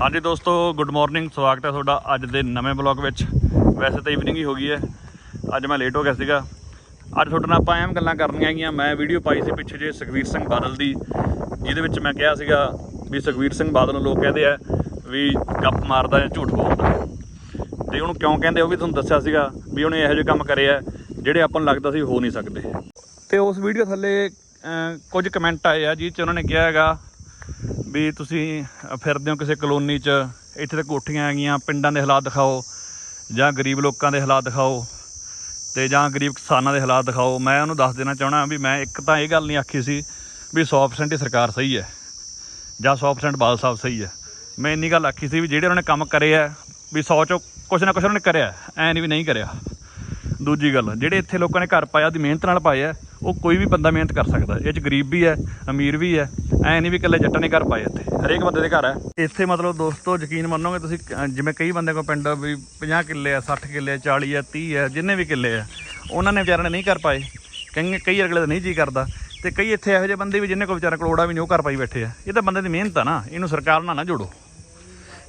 ਹਾਂਜੀ ਦੋਸਤੋ good morning ਸਵਾਗਤ ਹੈ ਤੁਹਾਡਾ ਅੱਜ ਦੇ ਨਵੇਂ ਬਲੌਗ ਵਿੱਚ। ਵੈਸੇ ਤਾਂ ਇਵਨਿੰਗ ਹੀ ਹੋ ਗਈ ਹੈ। ਅੱਜ ਮੈਂ ਲੇਟ ਹੋ ਗਿਆ ਸੀਗਾ। ਅੱਜ ਤੁਹਾਡੇ ਨਾਲ ਆਪਾਂ ਐਮ ਗੱਲਾਂ ਕਰਨੀਆਂ ਹੈਗੀਆਂ। ਮੈਂ ਵੀਡੀਓ ਪਾਈ ਸੀ ਪਿੱਛੇ ਜੇ ਸੁਖਵੀਰ ਸਿੰਘ ਬਾਦਲ ਦੀ, ਜਿਹਦੇ ਵਿੱਚ ਮੈਂ ਕਿਹਾ ਸੀਗਾ ਵੀ ਸੁਖਵੀਰ ਸਿੰਘ ਬਾਦਲ ਨੂੰ ਲੋਕ ਕਹਿੰਦੇ ਆ ਵੀ ਗੱਪ ਮਾਰਦਾ ਜਾਂ ਝੂਠ ਬੋਲਦਾ। ਤੇ ਉਹਨੂੰ ਕਿਉਂ ਕਹਿੰਦੇ ਉਹ ਵੀ ਤੁਹਾਨੂੰ ਦੱਸਿਆ ਸੀਗਾ ਵੀ ਉਹਨੇ ਇਹੋ ਜਿਹੇ ਕੰਮ ਕਰੇ ਆ, ਜਿਹੜੇ ਆਪਾਂ ਨੂੰ ਲੱਗਦਾ ਸੀ ਹੋ ਨਹੀਂ ਸਕਦੇ। ਤੇ ਉਸ ਵੀਡੀਓ ਥੱਲੇ ਕੁਝ ਕਮੈਂਟ ਆਏ ਆ ਜਿਹ 'ਚ ਉਹਨਾਂ ਨੇ ਕਿਹਾ ਹੈਗਾ ਵੀ ਤੁਸੀਂ ਫਿਰਦੇ ਹੋ ਕਿਸੇ ਕਲੋਨੀ 'ਚ, ਇੱਥੇ ਤਾਂ ਕੋਠੀਆਂ ਹੈਗੀਆਂ, ਪਿੰਡਾਂ ਦੇ ਹਾਲਾਤ ਦਿਖਾਓ, ਜਾਂ ਗਰੀਬ ਲੋਕਾਂ ਦੇ ਹਾਲਾਤ ਦਿਖਾਓ, ਤੇ ਜਾਂ ਗਰੀਬ ਕਿਸਾਨਾਂ ਦੇ ਹਾਲਾਤ ਦਿਖਾਓ, ਮੈਂ ਉਹਨੂੰ ਦੱਸ ਦੇਣਾ ਚਾਹਣਾ ਵੀ ਮੈਂ ਇੱਕ ਤਾਂ ਇਹ ਗੱਲ ਨਹੀਂ ਆਖੀ ਸੀ ਵੀ 100% ਹੀ ਸਰਕਾਰ ਸਹੀ ਹੈ, ਜਾਂ 100% ਬਾਦਲ ਸਾਹਿਬ ਸਹੀ ਹੈ। ਮੈਂ ਇੰਨੀ ਗੱਲ ਆਖੀ ਸੀ ਵੀ ਜਿਹੜੇ ਉਹਨਾਂ ਨੇ ਕੰਮ ਕਰੇ ਆ, ਵੀ 100 ਚੋਂ ਕੁਛ ਨਾ ਕੁਛ ਉਹਨਾਂ ਨੇ ਕਰਿਆ, ਐ ਨਹੀਂ ਵੀ ਨਹੀਂ ਕਰਿਆ। ਦੂਜੀ ਗੱਲ, ਜਿਹੜੇ ਇੱਥੇ ਲੋਕਾਂ ਨੇ ਘਰ ਪਾਇਆ, ਉਹਦੀ ਮਿਹਨਤ ਨਾਲ ਪਾਇਆ, ਉਹ ਕੋਈ ਵੀ ਬੰਦਾ ਮਿਹਨਤ ਕਰ ਸਕਦਾ, ਇਹ ਚ ਗਰੀਬ ਵੀ ਹੈ, ਅਮੀਰ ਵੀ ਹੈ ਐ ਨਹੀਂ ਵੀ ਇਕੱਲੇ ਜੱਟਾਂ ਨੇ ਘਰ ਪਾਏ ਇੱਥੇ, ਹਰੇਕ ਬੰਦੇ ਦੇ ਘਰ ਹੈ। ਇੱਥੇ ਮਤਲਬ ਦੋਸਤੋ, ਯਕੀਨ ਮੰਨੋਗੇ ਤੁਸੀਂ ਜਿਵੇਂ ਕਈ ਬੰਦੇ ਕੋਲ ਪਿੰਡ ਵੀ 50 ਕਿੱਲੇ ਆ 60 ਕਿੱਲੇ ਆ 40 ਆ 30 ਆ, ਜਿੰਨੇ ਵੀ ਕਿੱਲੇ ਆ, ਉਹਨਾਂ ਨੇ ਵਿਚਾਰਿਆਂ ਨੇ ਨਹੀਂ ਕਰ ਪਾਏ। ਕਈ ਕਈ ਅਗਲੇ ਦਾ ਨਹੀਂ ਜੀ ਕਰਦਾ। ਤੇ ਕਈ ਇੱਥੇ ਇਹੋ ਜਿਹੇ ਬੰਦੇ ਵੀ ਜਿੰਨੇ ਕੋਲ ਵਿਚਾਰਾ ਕਰੋੜਾ ਵੀ ਨਹੀਂ, ਉਹ ਕਰ ਪਾਈ ਬੈਠੇ ਆ। ਇਹ ਤਾਂ ਬੰਦੇ ਦੀ ਮਿਹਨਤ ਆ ਨਾ, ਇਹਨੂੰ ਸਰਕਾਰ ਨਾਲ ਨਾ ਜੋੜੋ।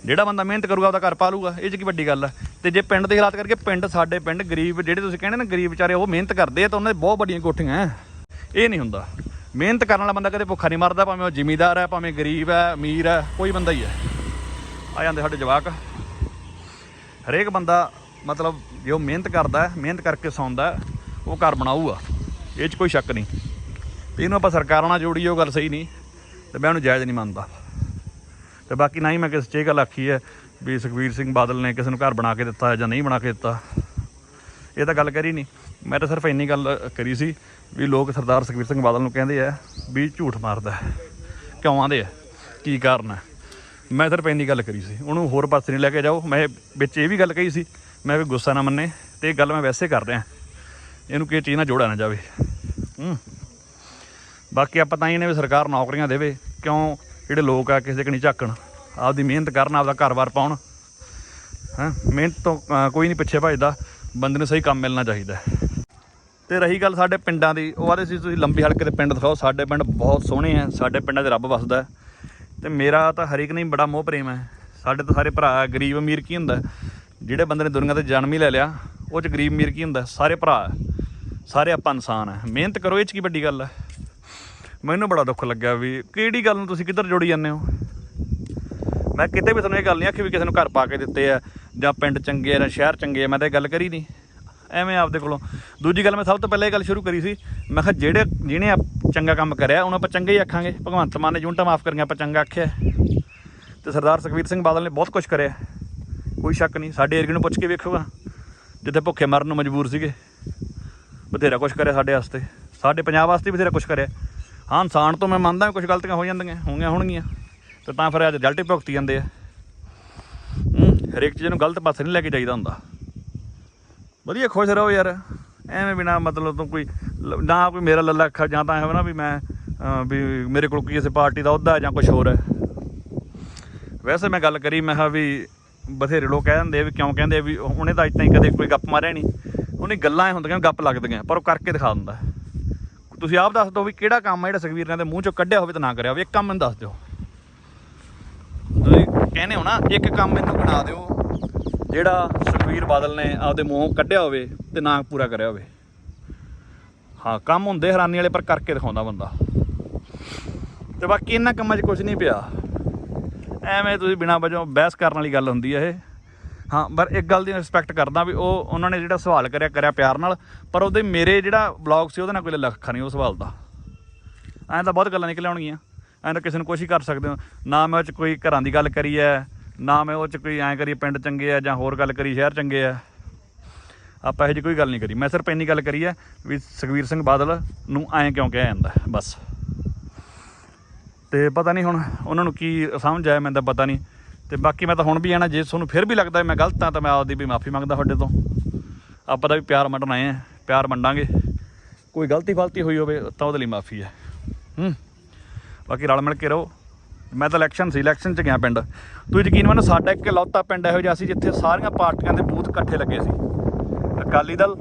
ਜਿਹੜਾ ਬੰਦਾ ਮਿਹਨਤ ਕਰੂਗਾ, ਉਹਦਾ ਘਰ ਪਾ ਲੂਗਾ ਇਹ 'ਚ ਕੀ ਵੱਡੀ ਗੱਲ ਆ। ਤੇ ਜੇ ਪਿੰਡ ਦੇ ਹਾਲਾਤ ਕਰਕੇ ਪਿੰਡ, ਸਾਡੇ ਪਿੰਡ, ਗਰੀਬ, ਜਿਹੜੇ ਤੁਸੀਂ ਕਹਿੰਦੇ ਨਾ ਗਰੀਬ ਵਿਚਾਰੇ, ਉਹ ਮਿਹਨਤ ਕਰਦੇ ਆ, ਤਾਂ ਉਹਨਾਂ ਦੇ ਬਹੁਤ ਵੱਡੀਆਂ ਕੋਠੀਆਂ ਹੈ ਇਹ ਨਹੀਂ ਹੁੰਦਾ। ਮਿਹਨਤ ਕਰਨ ਵਾਲਾ ਬੰਦਾ ਕਦੇ ਭੁੱਖਾ ਨਹੀਂ ਮਰਦਾ, ਭਾਵੇਂ ਉਹ ਜ਼ਿਮੀਦਾਰ ਹੈ, ਭਾਵੇਂ ਗਰੀਬ ਹੈ, ਅਮੀਰ ਹੈ, ਕੋਈ ਬੰਦਾ ਹੀ ਹੈ। ਆ ਜਾਂਦੇ ਸਾਡੇ ਜਵਾਕ। ਹਰੇਕ ਬੰਦਾ ਮਤਲਬ ਜੋ ਮਿਹਨਤ ਕਰਦਾ ਹੈ, ਮਿਹਨਤ ਕਰਕੇ ਸੌਂਦਾ ਉਹ ਘਰ ਬਣਾਊਗਾ। ਇਹ 'ਚ ਕੋਈ ਸ਼ੱਕ ਨਹੀਂ। ਤੇ ਇਹਨੂੰ ਆਪਾਂ ਸਰਕਾਰਾਂ ਨਾਲ ਜੋੜੀਏ, ਉਹ ਗੱਲ ਸਹੀ ਨਹੀਂ। ਤੇ ਮੈਂ ਉਹਨੂੰ ਜਾਇਜ਼ ਨਹੀਂ ਮੰਨਦਾ। ਤੇ ਬਾਕੀ ਨਾ ਹੀ ਮੈਂ ਕਿਸੇ 'ਚ ਇਹ ਗੱਲ ਆਖੀ ਹੈ ਵੀ ਸੁਖਵੀਰ ਸਿੰਘ ਬਾਦਲ ਨੇ ਕਿਸੇ ਨੂੰ ਘਰ ਬਣਾ ਕੇ ਦਿੱਤਾ ਜਾਂ ਨਹੀਂ ਬਣਾ ਕੇ ਦਿੱਤਾ। ਇਹ ਤਾਂ ਗੱਲ ਕਰੀ ਨਹੀਂ। ਮੈਂ ਤਾਂ ਸਿਰਫ ਇੰਨੀ ਗੱਲ ਕਰੀ ਸੀ ਵੀ ਲੋਕ ਸਰਦਾਰ ਸੁਖਵੀਰ ਸਿੰਘ ਬਾਦਲ ਨੂੰ ਕਹਿੰਦੇ ਆ ਵੀ ਝੂਠ ਮਾਰਦਾ ਕਿਉਂ ਆਂਦੇ ਆ? ਕੀ ਕਾਰਨ ਹੈ? ਮੈਂ ਸਿਰਫ ਇੰਨੀ ਗੱਲ ਕਰੀ ਸੀ। ਉਹਨੂੰ ਹੋਰ ਪਾਸੇ ਨਹੀਂ ਲੈ ਕੇ ਜਾਓ। ਮੈਂ ਵਿੱਚ ਇਹ ਵੀ ਗੱਲ ਕਹੀ ਸੀ, ਮੈਂ ਵੀ ਗੁੱਸਾ ਨਾ ਮੰਨੇ ਤੇ ਇਹ ਗੱਲ ਮੈਂ ਵੈਸੇ ਕਰ ਰਿਹਾ ਇਹਨੂੰ ਕਿਸੇ ਚੀਜ਼ ਨਾਲ ਜੋੜਿਆ ਨਾ ਜਾਵੇ। ਹੂੰ। ਬਾਕੀ ਆਪਾਂ ਤਾਂ ਹੀ ਨੇ ਵੀ ਸਰਕਾਰ ਨੌਕਰੀਆਂ ਦੇਵੇ। ਕਿਉਂ ਜਿਹੜੇ ਲੋਕ ਆ ਕਿਸੇ ਕਣੀ ਝਾਕਣ? ਆਪਦੀ ਮਿਹਨਤ ਕਰਨ, ਆਪਦਾ ਘਰ-ਬਾਰ ਪਾਉਣ। ਹਾਂ? ਮਿਹਨਤ ਤੋਂ ਕੋਈ ਨਹੀਂ ਪਿੱਛੇ ਭੱਜਦਾ। ਬੰਦੇ ਨੂੰ ਸਹੀ ਕੰਮ ਮਿਲਣਾ ਚਾਹੀਦਾ ਤੇ ਰਹੀ ਗੱਲ ਸਾਡੇ ਪਿੰਡਾਂ ਦੀ, ਉਹ ਆਦੇ ਸੀ ਤੁਸੀਂ ਲੰਬੀ ਹਲਕੇ ਦੇ ਪਿੰਡ ਦਿਖਾਓ, ਸਾਡੇ ਪਿੰਡ ਬਹੁਤ ਸੋਹਣੇ ਆ, ਸਾਡੇ ਪਿੰਡਾਂ 'ਚ ਰੱਬ ਵਸਦਾ। ਹੈ। ਤੇ ਮੇਰਾ ਤਾਂ ਹਰ ਇੱਕ ਨਹੀਂ ਬੜਾ ਮੋਹ ਪ੍ਰੇਮ ਹੈ। ਸਾਡੇ ਤਾਂ ਸਾਰੇ ਭਰਾ, ਗਰੀਬ ਅਮੀਰ ਕੀ ਹੁੰਦਾ? ਜਿਹੜੇ ਬੰਦੇ ਨੇ ਦੁਨੀਆ ਤੇ ਜਨਮ ਹੀ ਲੈ ਲਿਆ, ਉਹ 'ਚ ਗਰੀਬ ਅਮੀਰ ਕੀ ਹੁੰਦਾ? ਸਾਰੇ ਭਰਾ, ਸਾਰੇ ਆਪਾਂ ਇਨਸਾਨ ਹੈ ਮਿਹਨਤ ਕਰੋ, ਇਹ 'ਚ ਕੀ ਵੱਡੀ ਗੱਲ ਹੈ ਮੈਨੂੰ ਬੜਾ ਦੁੱਖ ਲੱਗਿਆ ਵੀ ਕਿਹੜੀ ਗੱਲ ਨੂੰ ਤੁਸੀਂ ਕਿੱਧਰ ਜੋੜੀ ਜਾਂਦੇ ਹੋ? ਮੈਂ ਕਿਤੇ ਵੀ ਤੁਹਾਨੂੰ ਇਹ ਗੱਲ ਨਹੀਂ ਆਖੀ ਵੀ ਕਿਸੇ ਨੂੰ ਘਰ ਪਾ ਕੇ ਦਿੱਤੇ ਆ, ਜਾਂ ਪਿੰਡ ਚੰਗੇ ਆ, ਜਾਂ ਸ਼ਹਿਰ ਚੰਗੇ ਆ, ਮੈਂ ਤਾਂ ਇਹ ਗੱਲ ਕਰੀ ਨਹੀਂ। ਐਵੇਂ ਆਪਦੇ ਕੋਲੋਂ। ਦੂਜੀ ਗੱਲ ਮੈਂ ਸਭ ਤੋਂ ਪਹਿਲਾਂ ਇਹ ਗੱਲ ਸ਼ੁਰੂ ਕਰੀ ਸੀ, ਮੈਂ ਕਿਹਾ ਜਿਹੜੇ ਜਿਹਨੇ ਆਪ- ਚੰਗਾ ਕੰਮ ਕਰਿਆ, ਉਹਨੂੰ ਆਪਾਂ ਚੰਗੇ ਹੀ ਆਖਾਂਗੇ। ਭਗਵੰਤ ਮਾਨ ਨੇ ਜੁੰਟਾ ਮਾਫ ਕਰੀਆਂ, ਆਪਾਂ ਚੰਗਾ ਆਖਿਆ। ਤੇ ਸਰਦਾਰ ਸੁਖਵੀਰ ਸਿੰਘ ਬਾਦਲ ਨੇ ਬਹੁਤ ਕੁਝ ਕਰਿਆ। ਕੋਈ ਸ਼ੱਕ ਨਹੀਂ, ਸਾਡੇ ਏਰੀਏ ਨੂੰ ਪੁੱਛ ਕੇ ਵੇਖੋਗਾ ਜਿੱਥੇ ਭੁੱਖੇ ਮਰਨ ਨੂੰ ਮਜਬੂਰ ਸੀਗੇ। ਬਥੇਰਾ ਕੁਝ ਕਰਿਆ ਸਾਡੇ ਵਾਸਤੇ। ਸਾਡੇ ਪੰਜਾਬ ਵਾਸਤੇ ਵੀ ਬਥੇਰਾ ਕੁਝ ਕਰਿਆ। ਹਾਂ, ਇਨਸਾਨ ਤੋਂ ਮੈਂ ਮੰਨਦਾ ਕੁਝ ਗਲਤੀਆਂ ਹੋ ਜਾਂਦੀਆਂ, ਹੋਣਗੀਆਂ ਹੋਣਗੀਆਂ। ਤੇ ਤਾਂ ਫਿਰ ਅੱਜ ਰਿਜ਼ਲਟ ਹੀ ਭੁਗਤੀ ਜਾਂਦੇ ਆ। ਹਰੇਕ ਚੀਜ਼ ਨੂੰ ਗਲਤ ਪਾਸੇ ਨਹੀਂ ਲੈ ਕੇ ਜਾਈਦਾ ਹੁੰਦਾ। ਵਧੀਆ, ਖੁਸ਼ ਰਹੋ ਯਾਰ। ਐਵੇਂ ਬਿਨਾ ਮਤਲਬ ਤੋਂ ਕੋਈ ਲ- ਨਾ ਕੋਈ ਮੇਰਾ ਲੱਲਾ ਅੱਖਾਂ ਜਾਂ ਤਾਂ ਹੈ ਨਾ ਵੀ ਮੈਂ ਵੀ ਮੇਰੇ ਕੋਲ ਕਿਸੇ ਪਾਰਟੀ ਦਾ ਅਹੁਦਾ ਜਾਂ ਕੁਝ ਹੋਰ ਹੈ। ਵੈਸੇ ਮੈਂ ਗੱਲ ਕਰੀ, ਮੈਂ ਕਿਹਾ ਵੀ ਬਥੇਰੇ ਲੋਕ ਕਹਿ ਦਿੰਦੇ ਵੀ ਕਿਉਂ ਕਹਿੰਦੇ ਵੀ ਉਹਨੇ ਤਾਂ ਅੱਜ ਤਾਈਂ ਕਦੇ ਕੋਈ ਗੱਪ ਮਾਰਿਆ ਨਹੀਂ। ਉਹਨੇ ਗੱਲਾਂ ਐ ਹੁੰਦੀਆਂ ਗੱਪ ਲੱਗਦੀਆਂ, ਪਰ ਉਹ ਕਰਕੇ ਦਿਖਾ ਦਿੰਦਾ। ਤੁਸੀਂ ਆਪ ਦੱਸ ਦਿਓ ਵੀ ਕਿਹੜਾ ਕੰਮ ਹੈ ਜਿਹੜਾ ਸੁਖਵੀਰ ਨੇ ਦੇ ਮੂੰਹ ਚੋਂ ਕੱਢਿਆ ਹੋਵੇ ਤਾਂ ਨਾ ਕਰਿਆ ਹੋਵੇ, ਇੱਕ ਕੰਮ ਮੈਨੂੰ ਦੱਸ ਦਿਓ। ਤੁਸੀਂ ਕਹਿੰਦੇ ਹੋ ਨਾ, ਇੱਕ ਕੰਮ ਮੈਨੂੰ ਬਣਾ ਦਿਓ, ਜਿਹੜਾ ਸੁਖਵੀਰ ਬਾਦਲ ਨੇ ਆਪਦੇ ਮੂੰਹੋਂ ਕੱਢਿਆ ਹੋਵੇ ਤੇ ਨਾ ਪੂਰਾ ਕਰਿਆ ਹੋਵੇ। ਹਾਂ, ਕੰਮ ਹੁੰਦੇ ਹੈਰਾਨੀ ਵਾਲੇ, ਪਰ ਕਰਕੇ ਦਿਖਾਉਂਦਾ ਬੰਦਾ। ਤੇ ਬਾਕੀ ਇਹਨਾਂ ਕੰਮਾਂ 'ਚ ਕੁਝ ਨਹੀਂ ਪਿਆ। ਐਵੇਂ ਤੁਸੀਂ ਬਿਨਾਂ ਵਜੋਂ ਬਹਿਸ ਕਰਨ ਵਾਲੀ ਗੱਲ ਹੁੰਦੀ ਹੈ ਇਹ। ਹਾਂ, ਪਰ ਇੱਕ ਗੱਲ ਦੀ ਰਿਸਪੈਕਟ ਕਰਦਾ ਵੀ ਉਹ, ਉਹਨਾਂ ਨੇ ਜਿਹੜਾ ਸਵਾਲ ਕਰਿਆ ਕਰਿਆ ਪਿਆਰ ਨਾਲ, ਪਰ ਉਹਦੇ ਮੇਰੇ ਜਿਹੜਾ ਬਲੌਗ ਸੀ, ਉਹਦੇ ਨਾਲ ਕੋਈ ਲੱਖਾ ਨਹੀਂ ਉਹ ਸਵਾਲ ਦਾ। ਐਂ ਤਾਂ ਬਹੁਤ ਗੱਲਾਂ ਨਿਕਲ ਆਉਣਗੀਆਂ। ਐਂ ਤਾਂ ਕਿਸੇ ਨੂੰ ਕੁਛ ਹੀ ਕਰ ਸਕਦੇ ਹੋ। ਨਾ ਮੈਂ ਉਹ 'ਚ ਕੋਈ ਘਰਾਂ ਦੀ ਗੱਲ ਕਰੀ ਹੈ ਨਾ ਮੈਂ ਉਹ 'ਚ ਕੋਈ ਐਂ ਕਰੀ ਪਿੰਡ ਚੰਗੇ ਆ ਜਾਂ ਹੋਰ ਗੱਲ ਕਰੀ ਸ਼ਹਿਰ ਚੰਗੇ ਆ। ਆਪਾਂ ਇਹੋ ਜਿਹੀ ਕੋਈ ਗੱਲ ਨਹੀਂ ਕਰੀ। ਮੈਂ ਸਿਰਫ ਇੰਨੀ ਗੱਲ ਕਰੀ ਹੈ ਵੀ ਸੁਖਵੀਰ ਸਿੰਘ ਬਾਦਲ ਨੂੰ ਐਂ ਕਿਉਂ ਕਿਹਾ ਜਾਂਦਾ, ਬਸ। ਤੇ ਪਤਾ ਨਹੀਂ ਹੁਣ ਉਹਨਾਂ ਨੂੰ ਕੀ ਸਮਝ ਆਇਆ, ਮੈਨੂੰ ਤਾਂ ਪਤਾ ਨਹੀਂ। ਤੇ ਬਾਕੀ ਮੈਂ ਤਾਂ ਹੁਣ ਵੀ ਆਣਾ, ਜੇ ਤੁਹਾਨੂੰ ਫਿਰ ਵੀ ਲੱਗਦਾ ਮੈਂ ਗਲਤ ਹਾਂ ਤਾਂ ਮੈਂ ਆਪਦੀ ਵੀ ਮਾਫੀ ਮੰਗਦਾ ਤੁਹਾਡੇ ਤੋਂ। ਆਪਾਂ ਤਾਂ ਵੀ ਪਿਆਰ ਮੰਡਣ ਆਏ ਆ, ਪਿਆਰ ਮੰਡਾਂਗੇ ਕੋਈ ਗਲਤੀ ਫਲਤੀ ਹੋਈ ਹੋਵੇ, ਤਾਂ ਉਹਦੇ ਲਈ ਮਾਫੀ ਹੈ ਹੂੰ। ਬਾਕੀ ਰਲ ਮਿਲ ਕੇ ਰਹੋ। ਮੈਂ ਤਾਂ ਇਲੈਕਸ਼ਨ ਸੀ ਇਲੈਕਸ਼ਨ 'ਚ ਗਿਆ ਪਿੰਡ। ਤੁਸੀਂ ਯਕੀਨ ਮੰਨੋ ਸਾਡਾ ਇੱਕ ਲੌਤਾ ਪਿੰਡ ਇਹੋ ਜਿਹਾ ਸੀ ਜਿੱਥੇ ਸਾਰੀਆਂ ਪਾਰਟੀਆਂ ਦੇ ਬੂਥ ਇਕੱਠੇ ਲੱਗੇ ਸੀ। ਅਕਾਲੀ ਦਲ,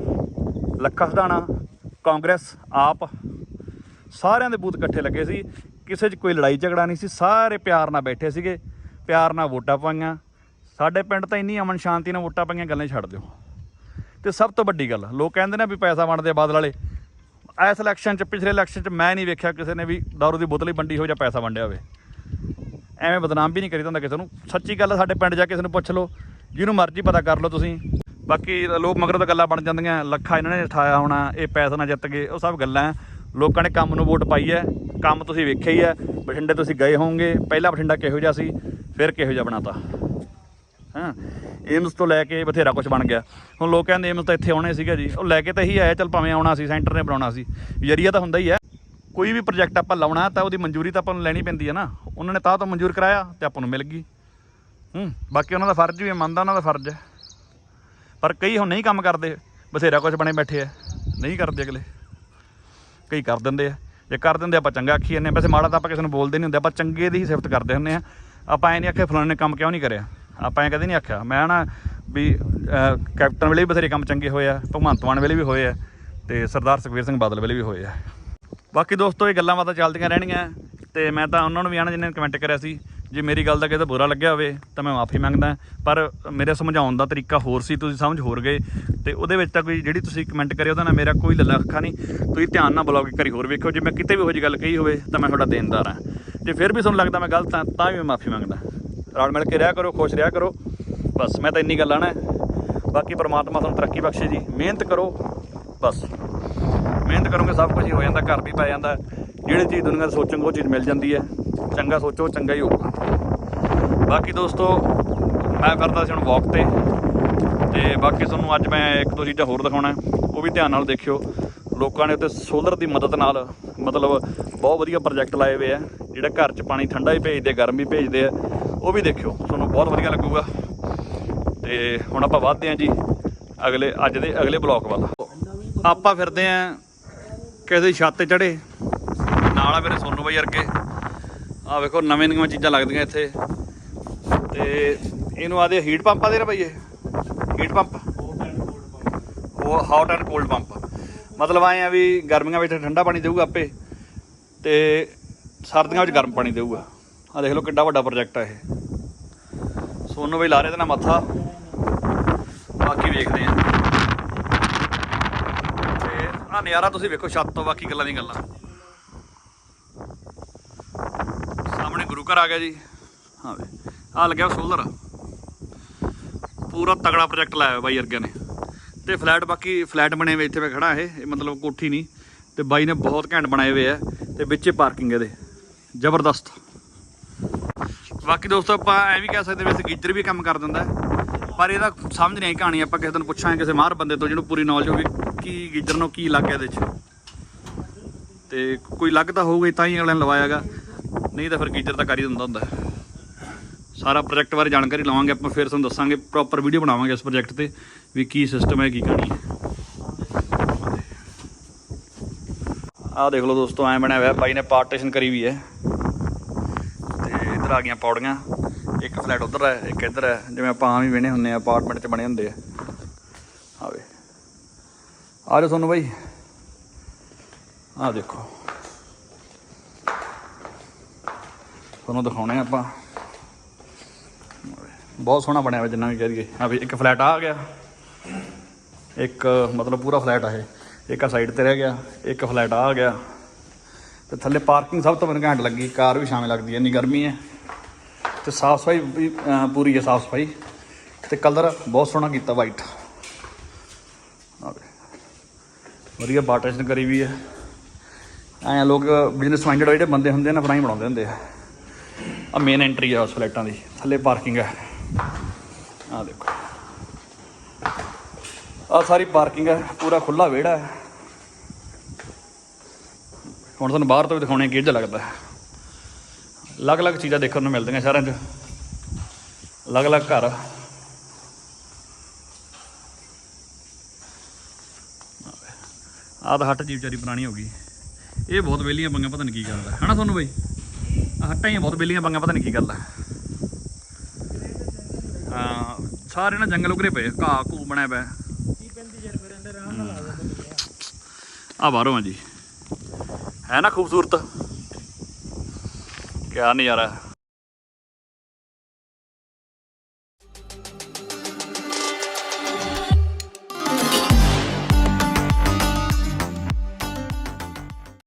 ਲੱਖਾ ਸਦਾਣਾ ਕਾਂਗਰਸ, ਆਪ, ਸਾਰਿਆਂ ਦੇ ਬੂਥ ਇਕੱਠੇ ਲੱਗੇ ਸੀ। ਕਿਸੇ 'ਚ ਕੋਈ ਲੜਾਈ ਝਗੜਾ ਨਹੀਂ ਸੀ, ਸਾਰੇ ਪਿਆਰ ਨਾਲ ਬੈਠੇ ਸੀਗੇ, ਪਿਆਰ ਨਾਲ ਵੋਟਾਂ ਪਾਈਆਂ। ਸਾਡੇ ਪਿੰਡ ਤਾਂ ਇੰਨੀ ਅਮਨ ਸ਼ਾਂਤੀ ਨਾਲ ਵੋਟਾਂ ਪਾਈਆਂ, ਗੱਲਾਂ ਹੀ ਛੱਡ ਦਿਓ। ਤੇ ਸਭ ਤੋਂ ਵੱਡੀ ਗੱਲ, ਲੋਕ ਕਹਿੰਦੇ ਨੇ ਵੀ ਪੈਸਾ ਵੰਡਦੇ ਆ ਬਾਦਲ ਵਾਲੇ। ਇਸ ਇਲੈਕਸ਼ਨ 'ਚ, ਪਿਛਲੇ ਇਲੈਕਸ਼ਨ 'ਚ ਮੈਂ ਨਹੀਂ ਵੇਖਿਆ ਕਿਸੇ ਨੇ ਵੀ ਦਾਰੂ ਦੀ ਬੋਤਲ ਹੀ ਵੰਡੀ ਹੋਵੇ ਜਾਂ ਪੈਸਾ ਵੰਡਿਆ ਹੋਵੇ। ਐਵੇਂ ਬਦਨਾਮ ਵੀ ਨਹੀਂ ਕਰੀਦਾ ਹੁੰਦਾ ਕਿਸੇ ਨੂੰ। ਸੱਚੀ ਗੱਲ ਆ, ਸਾਡੇ ਪਿੰਡ ਜਾ ਕੇ ਕਿਸੇ ਨੂੰ ਪੁੱਛ ਲਓ ਜਿਹਨੂੰ ਮਰਜ਼ੀ ਪਤਾ ਕਰ ਲਓ ਤੁਸੀਂ। ਬਾਕੀ ਲੋਕ ਮਗਰੋਂ ਤਾਂ ਗੱਲਾਂ ਬਣ ਜਾਂਦੀਆਂ ਲੱਖਾਂ ਇਹਨਾਂ ਨੇ ਠਾਇਆ ਹੋਣਾ ਇਹ ਪੈਸਾ ਨਾ ਜਿੱਤ ਗਏ ਉਹ ਸਭ ਗੱਲਾਂ ਹੈ। ਲੋਕਾਂ ਨੇ ਕੰਮ ਨੂੰ ਵੋਟ ਪਾਈ ਹੈ ਕੰਮ ਤੁਸੀਂ ਵੇਖਿਆ ਹੀ ਹੈ ਬਠਿੰਡੇ ਤੁਸੀਂ ਗਏ ਹੋਵੋਗੇ ਪਹਿਲਾ ਬਠਿੰਡਾ ਕਿਹੋ ਜਿਹਾ ਸੀ ਫਿਰ ਕਿਹੋ ਜਿਹਾ ਬਣਾਤਾ। ਹਾਂ? ਏਮਸ ਤੋਂ ਲੈ ਕੇ ਬਥੇਰਾ ਕੁਝ ਬਣ ਗਿਆ। ਹੁਣ ਲੋਕ ਕਹਿੰਦੇ ਏਮਸ ਤਾਂ ਇੱਥੇ ਆਉਣੇ ਸੀਗਾ ਜੀ ਉਹ ਲੈ ਕੇ ਤਾਂ ਇਹੀ ਆਇਆ ਚਲ ਭਾਵੇਂ ਆਉਣਾ ਸੀ ਸੈਂਟਰ ਨੇ ਬਣਾਉਣਾ ਸੀ। ਯਰੀਆ ਤਾਂ ਹੁੰਦਾ ਹੀ ਹੈ। ਕੋਈ ਵੀ ਪ੍ਰੋਜੈਕਟ ਆਪਾਂ ਲਾਉਣਾ ਤਾਂ ਉਹਦੀ ਮਨਜ਼ੂਰੀ ਤਾਂ ਆਪਾਂ ਨੂੰ ਲੈਣੀ ਪੈਂਦੀ ਹੈ ਨਾ। ਉਹਨਾਂ ਨੇ ਤਾਂ ਤਾਂ ਮਨਜ਼ੂਰ ਕਰਾਇਆ ਤੇ ਆਪਾਂ ਨੂੰ ਮਿਲ ਗਈ। ਹੂੰ, ਬਾਕੀ ਉਹਨਾਂ ਦਾ ਫਰਜ਼ ਵੀ ਮੰਨਦਾ ਉਹਨਾਂ ਦਾ ਫਰਜ਼ ਹੈ ਪਰ ਕਈ ਹੁਣ ਨਹੀਂ ਕੰਮ ਕਰਦੇ, ਬਥੇਰਾ ਕੁਝ ਬਣੇ ਬੈਠੇ ਆ। ਨਹੀਂ ਕਰਦੇ ਅਗਲੇ। ਕਈ ਕਰ ਦਿੰਦੇ ਆ। ਜੇ ਕਰ ਦਿੰਦੇ ਆਪਾਂ ਚੰਗਾ ਆਖੀ ਜਾਂਦੇ ਹਾਂ। ਵੈਸੇ ਮਾੜਾ ਤਾਂ ਆਪਾਂ ਕਿਸੇ ਨੂੰ ਬੋਲਦੇ ਨਹੀਂ ਹੁੰਦੇ, ਆਪਾਂ ਚੰਗੇ ਦੀ ਹੀ ਸਿਫਤ ਕਰਦੇ ਹੁੰਦੇ ਆ। ਆਪਾਂ ਐ ਨਹੀਂ ਆਖਿਆ ਫਲਾਣੇ ਨੇ ਕੰਮ ਕਿਉਂ ਨਹੀਂ ਕਰਿਆ। ਆਪਾਂ ਐ ਕਦੇ ਨਹੀਂ ਆਖਿਆ। ਮੈਂ ਨਾ ਵੀ ਕੈਪਟਨ ਵੇਲੇ ਵੀ ਬਥੇਰੇ ਕੰਮ ਚੰਗੇ ਹੋਏ ਆ, ਭਗਵੰਤ ਮਾਨ ਵੇਲੇ ਵੀ ਹੋਏ ਆ ਤੇ ਸਰਦਾਰ ਸੁਖਬੀਰ ਸਿੰਘ ਬਾਦਲ ਵੇਲੇ ਵੀ ਹੋਏ ਆ। ਬਾਕੀ ਦੋਸਤੋ, ਇਹ ਗੱਲਾਂ ਬਾਤਾਂ ਚੱਲਦੀਆਂ ਰਹਿਣਗੀਆਂ ਤੇ ਮੈਂ ਤਾਂ ਉਹਨਾਂ ਨੂੰ ਵੀ ਆਣਾ, ਜਿਨ੍ਹਾਂ ਨੇ ਕਮੈਂਟ ਕਰਿਆ ਸੀ, ਜੇ ਮੇਰੀ ਗੱਲ ਦਾ ਕਿਤੇ ਬੁਰਾ ਲੱਗਿਆ ਹੋਵੇ, ਤਾਂ ਮੈਂ ਮਾਫੀ ਮੰਗਦਾ। ਪਰ ਮੇਰੇ ਸਮਝਾਉਣ ਦਾ ਤਰੀਕਾ ਹੋਰ ਸੀ, ਤੁਸੀਂ ਸਮਝ ਹੋਰ ਗਏ। ਤੇ ਉਹਦੇ ਵਿੱਚ ਤਾਂ ਕੋਈ ਜਿਹੜੀ ਤੁਸੀਂ ਕਮੈਂਟ ਕਰਿਆ, ਉਹਦਾ ਨਾਲ ਮੇਰਾ ਕੋਈ ਲੱਲਾ ਅੱਖਾਂ ਨਹੀਂ। ਤੁਸੀਂ ਧਿਆਨ ਨਾਲ ਬਲੌਗ ਕਰੀ ਹੋਰ ਵੇਖੋ ਜੇ ਮੈਂ ਕਿਤੇ ਵੀ ਉਹੋ ਜਿਹੀ ਗੱਲ ਕਹੀ ਹੋਵੇ, ਤਾਂ ਮੈਂ ਤੁਹਾਡਾ ਦੇਣਦਾਰ ਹਾਂ। ਜੇ ਫਿਰ ਵੀ ਤੁਹਾਨੂੰ ਲੱਗਦਾ ਮੈਂ ਗਲਤ ਹਾਂ, ਤਾਂ ਵੀ ਮੈਂ ਮਾਫੀ ਮੰਗਦਾ। ਰਲ ਮਿਲ ਕੇ ਰਿਹਾ ਕਰੋ, ਖੁਸ਼ ਰਿਹਾ ਕਰੋ। ਬਸ, ਮੈਂ ਤਾਂ ਇੰਨੀ ਗੱਲ ਆਣਾ ਬਾਕੀ ਪਰਮਾਤਮਾ ਤੁਹਾਨੂੰ ਤਰੱਕੀ ਬਖਸ਼ੇ ਜੀ। ਮਿਹਨਤ ਕਰੋ। ਬਸ। ਕਰੋਗੇ, ਸਭ ਕੁਝ ਹੀ ਹੋ ਜਾਂਦਾ, ਘਰ ਵੀ ਪੈ ਜਾਂਦਾ। ਜਿਹੜੀ ਚੀਜ਼ ਦੁਨੀਆ 'ਚ ਸੋਚੋਗੇ, ਉਹ ਚੀਜ਼ ਮਿਲ ਜਾਂਦੀ ਹੈ। ਚੰਗਾ ਸੋਚੋ, ਚੰਗਾ ਹੀ ਹੋਊਗਾ। ਬਾਕੀ ਦੋਸਤੋ, ਮੈਂ ਕਰਦਾ ਸੀ ਹੁਣ ਵਾਕ ਤੇ। ਤੇ ਬਾਕੀ ਤੁਹਾਨੂੰ ਅੱਜ ਮੈਂ ਇੱਕ ਦੋ ਚੀਜ਼ਾਂ ਹੋਰ ਦਿਖਾਉਣਾ। ਉਹ ਵੀ ਧਿਆਨ ਨਾਲ ਦੇਖਿਓ। ਲੋਕਾਂ ਨੇ ਉੱਤੇ ਸੋਲਰ ਦੀ ਮਦਦ ਨਾਲ, ਮਤਲਬ ਬਹੁਤ ਵਧੀਆ ਪ੍ਰੋਜੈਕਟ ਲਾਏ ਹੋਏ ਆ। ਜਿਹੜਾ ਘਰ 'ਚ ਪਾਣੀ ਠੰਡਾ ਹੀ ਭੇਜਦੇ ਗਰਮ ਵੀ ਭੇਜਦੇ ਆ, ਉਹ ਵੀ ਦੇਖਿਓ। ਤੁਹਾਨੂੰ ਬਹੁਤ ਵਧੀਆ ਲੱਗੂਗਾ। ਤੇ ਹੁਣ ਆਪਾਂ ਵਧਦੇ ਹਾਂ ਜੀ। ਅਗਲੇ, ਅੱਜ ਦੇ ਅਗਲੇ ਬਲੌਕ ਵੱਲ। ਆਪਾਂ ਫਿਰਦੇ ਆਂ ਕਿਸੇ ਛੱਤ ਤੇ ਚੜੇ ਨਾਲ ਆ ਮੇਰੇ ਸੋਨੂ ਬਾਈ ਵਰਗੇ। ਆ ਵੇਖੋ, ਨਵੇਂ ਨਵੀਆਂ ਚੀਜ਼ਾਂ ਲੱਗਦੀਆਂ ਇੱਥੇ। ਤੇ ਇਹਨੂੰ ਆਦੇ ਹੀਟ ਪੰਪ ਆ ਦੇ ਨਾ ਬਈ ਇਹ। ਹੀਟ ਪੰਪ ਉਹ ਹੌਟ ਐਂਡ ਕੋਲਡ ਪੰਪ ਮਤਲਬ ਆਏ ਆ ਵੀ ਗਰਮੀਆਂ ਵਿੱਚ ਠੰਡਾ ਪਾਣੀ ਦੇਊਗਾ ਆਪੇ। ਤੇ ਸਰਦੀਆਂ ਵਿੱਚ ਗਰਮ ਪਾਣੀ ਦੇਊਗਾ। ਆ ਦੇਖ ਲਓ ਕਿੱਡਾ ਵੱਡਾ ਪ੍ਰੋਜੈਕਟ ਆ ਇਹ। ਸੋਨੂ ਬਾਈ ਲਾ ਰਹੇ ਤੇ ਨਾ ਮੱਥਾ। ਬਾਕੀ ਵੇਖਦੇ ਆਂ। ਆ ਨਜ਼ਾਰਾ ਤੁਸੀਂ ਵੇਖੋ ਛੱਤ ਤੋਂ ਬਾਕੀ ਗੱਲਾਂ ਦੀ ਗੱਲਾਂ। ਸਾਹਮਣੇ ਗੁਰੂ ਘਰ ਆ ਗਿਆ ਜੀ। ਹਾਂ ਵੇ ਆ ਲੱਗਿਆ ਸੋਲਰ ਪੂਰਾ ਤਗੜਾ ਪ੍ਰੋਜੈਕਟ ਲਾਇਆ ਹੋਇਆ ਬਾਈ ਅਰਗਿਆ ਨੇ। ਤੇ ਫਲੈਟ ਬਾਕੀ ਫਲੈਟ ਬਣੇ ਹੋਏ ਇੱਥੇ ਮੈਂ ਖੜਾ ਇਹ ਮਤਲਬ ਕੋਠੀ ਨਹੀਂ। ਤੇ ਬਾਈ ਨੇ ਬਹੁਤ ਘੈਂਟ ਬਣਾਏ ਹੋਏ ਆ, ਤੇ ਵਿੱਚੇ ਪਾਰਕਿੰਗ ਇਹਦੇ। ਜ਼ਬਰਦਸਤ। ਬਾਕੀ ਦੋਸਤੋ ਆਪਾਂ ਐ ਵੀ ਕਹਿ ਸਕਦੇ ਵੈਸੇ ਗੀਜਰ ਵੀ ਕੰਮ ਕਰ ਦਿੰਦਾ ਪਰ ਇਹਦਾ ਸਮਝ ਨਹੀਂ ਆਈ ਕਹਾਣੀ, ਆਪਾਂ ਕਿਸੇ ਦਿਨ ਪੁੱਛਾਂਗੇ ਕਿਸੇ ਮਾਹਰ ਬੰਦੇ ਤੋਂ ਜਿਹਨੂੰ ਪੂਰੀ ਨੌਲੇਜ ਹੋਵੇ ਕੀ ਗੀਜਰ ਨੂੰ ਕੀ ਲੱਗ ਗਿਆ ਇਹਦੇ 'ਚ? ਤੇ ਕੋਈ ਲੱਗਦਾ ਹੋਊਗਾ ਤਾਂ ਹੀ ਅਗਲੇ ਨੇ ਲਵਾਇਆਗਾ ਨਹੀਂ ਤਾਂ ਫਿਰ ਗੀਜਰ ਤਾਂ ਕਰ ਹੀ ਦਿੰਦਾ ਹੁੰਦਾ ਸਾਰਾ ਪ੍ਰੋਜੈਕਟ ਬਾਰੇ ਜਾਣਕਾਰੀ ਲਵਾਂਗੇ ਆਪਾਂ, ਫਿਰ ਤੁਹਾਨੂੰ ਦੱਸਾਂਗੇ ਪ੍ਰੋਪਰ ਵੀਡੀਓ ਬਣਾਵਾਂਗੇ ਇਸ ਪ੍ਰੋਜੈਕਟ ਤੇ, ਵੀ ਕੀ ਸਿਸਟਮ ਹੈ, ਕੀ ਕਹਾਣੀ ਹੈ। ਆਹ ਦੇਖ ਲਓ ਦੋਸਤੋ, ਐ ਬਣਿਆ ਹੋਇਆ, ਬਾਈ ਨੇ ਪਾਰਟੀਸ਼ਨ ਕਰੀ ਵੀ ਹੈ। ਤੇ ਇਧਰ ਆ ਗਈਆਂ ਪੌੜੀਆਂ। ਇੱਕ ਫਲੈਟ ਉਧਰ ਹੈ, ਇੱਕ ਇੱਧਰ ਹੈ, ਜਿਵੇਂ ਆਪਾਂ ਆਮ ਹੀ ਵੇਣੇ ਹੁੰਨੇ ਆ ਅਪਾਰਟਮੈਂਟ 'ਚ ਬਣੇ ਹੁੰਦੇ ਆ। ਆ ਜਾਓ ਤੁਹਾਨੂੰ ਬਾਈ। ਆਹ ਦੇਖੋ। ਤੁਹਾਨੂੰ ਦਿਖਾਉਣੇ ਆਪਾਂ। ਬਹੁਤ ਸੋਹਣਾ ਬਣਿਆ ਹੋਇਆ ਜਿੰਨਾ ਵੀ ਕਹਿ ਦਈਏ। ਆ ਵੀ ਇੱਕ ਫਲੈਟ ਆ ਗਿਆ। ਇੱਕ ਮਤਲਬ ਪੂਰਾ ਫਲੈਟ ਆ ਇਹ। ਇੱਕ ਆ ਸਾਈਡ ਤੇ ਰਹਿ ਗਿਆ, ਇੱਕ ਫਲੈਟ ਆ ਗਿਆ। ਤੇ ਥੱਲੇ ਪਾਰਕਿੰਗ ਸਭ ਤੋਂ ਮੈਨੂੰ ਘੈਂਟ ਲੱਗੀ। ਕਾਰ ਵੀ ਸ਼ਾਮੇ ਲੱਗਦੀ ਹੈ ਇੰਨੀ ਗਰਮੀ ਹੈ ਤੇ ਸਾਫ਼ ਸਫ਼ਾਈ ਵੀ ਪੂਰੀ ਹੈ ਸਾਫ਼ ਸਫ਼ਾਈ। ਤੇ ਕਲਰ ਬਹੁਤ ਸੋਹਣਾ ਕੀਤਾ ਵਾਈਟ ਵਧੀਆ ਬਾਟੇਸ਼ਨ ਕਰੀ ਵੀ ਹੈ। ਐਂ ਲੋਕ ਬਿਜ਼ਨਸ ਮਾਈਂਡਡ ਜਿਹੜੇ ਬੰਦੇ ਹੁੰਦੇ ਨੇ ਆਪਣਾ ਹੀ ਬਣਾਉਂਦੇ ਹੁੰਦੇ ਆ। ਆ ਮੇਨ ਐਂਟਰੀ ਆ ਉਸ ਫਲੈਟਾਂ ਦੀ, ਥੱਲੇ ਪਾਰਕਿੰਗ ਹੈ ਆ ਦੇਖੋ। ਆ ਸਾਰੀ ਪਾਰਕਿੰਗ ਹੈ ਪੂਰਾ ਖੁੱਲਾ ਵਿਹੜਾ ਹੈ। ਹੁਣ ਤੁਹਾਨੂੰ ਬਾਹਰ ਤੋਂ ਵੀ ਦਿਖਾਉਣੇ ਕਿਹੋ ਜਿਹਾ ਲੱਗਦਾ ਹੈ। ਅਲੱਗ-ਅਲੱਗ ਚੀਜ਼ਾਂ ਦੇਖਣ ਨੂੰ ਮਿਲਦੀਆਂ ਸ਼ਹਿਰਾਂ 'ਚ। ਅਲੱਗ-ਅਲੱਗ ਘਰ। ਆਹ ਤਾਂ ਹੱਟ ਜੀ ਵਿਚਾਰੀ ਪੁਰਾਣੀ ਹੋ ਗਈ। ਇਹ ਬਹੁਤ ਵਿਹਲੀਆਂ ਬੰਗਾਂ ਪਤਾ ਨਹੀਂ ਕੀ ਕਰਦਾ ਹਨਾ ਤੁਹਾਨੂੰ ਬਈ? ਹੱਟਾਂ ਹੀ ਬਹੁਤ ਵਿਹਲੀਆਂ ਬੰਗਾਂ ਪਤਾ ਨਹੀਂ ਕੀ ਕਰਦਾ ਹਾਂ, ਸਾਰੇ ਨਾ ਜੰਗਲ ਉਗਰੇ ਪਏ, ਘਾਹ ਘੂ ਬਣਿਆ ਪਿਆ। ਆ ਬਾਹਰੋਂ ਆ ਜੀ। ਹੈ ਨਾ ਖੂਬਸੂਰਤ? ਕਿਆ ਨਜ਼ਾਰਾ। ਹੈ